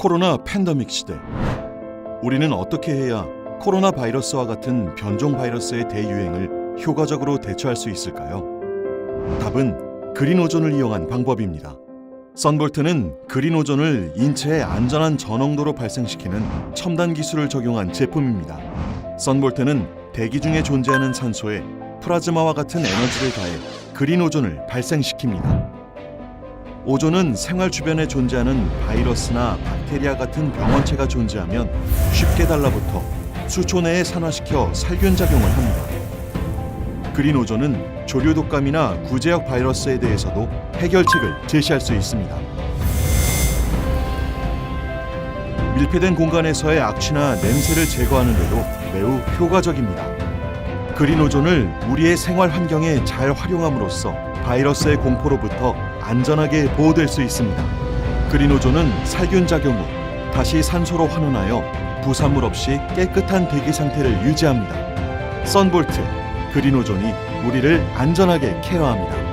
코로나 팬데믹 시대. 우리는 어떻게 해야 코로나 바이러스와 같은 변종 바이러스의 대유행을 효과적으로 대처할 수 있을까요? 답은 그린 오존을 이용한 방법입니다. 썬볼트는 그린 오존을 인체에 안전한 저농도로 발생시키는 첨단 기술을 적용한 제품입니다. 썬볼트는 대기 중에 존재하는 산소에 플라즈마와 같은 에너지를 가해 그린 오존을 발생시킵니다. 오존은 생활 주변에 존재하는 바이러스나 박테리아 같은 병원체가 존재하면 쉽게 달라붙어 수초 내에 산화시켜 살균 작용을 합니다. 그린 오존은 조류 독감이나 구제역 바이러스에 대해서도 해결책을 제시할 수 있습니다. 밀폐된 공간에서의 악취나 냄새를 제거하는 데도 매우 효과적입니다. 그린 오존을 우리의 생활 환경에 잘 활용함으로써 바이러스의 공포로부터 안전하게 보호될 수 있습니다. 그린 오존은 살균 작용 후 다시 산소로 환원하여 부산물 없이 깨끗한 대기 상태를 유지합니다. 썬볼트 그린 오존이 우리를 안전하게 케어합니다.